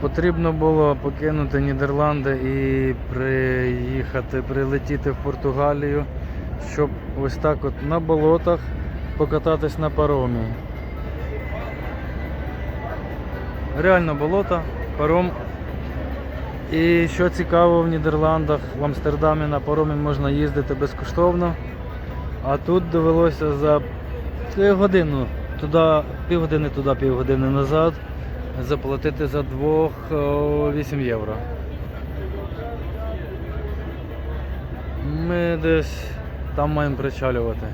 Потрібно було покинути Нідерланди і приїхати, прилетіти в Португалію, щоб ось так от на болотах покататись на паромі. Реально болото, паром. І що цікаво в Нідерландах, в Амстердамі на паромі можна їздити безкоштовно. А тут довелося за годину туди, півгодини туди, півгодини назад заплатити за двох о, 8 євро. Ми десь там маємо причалювати.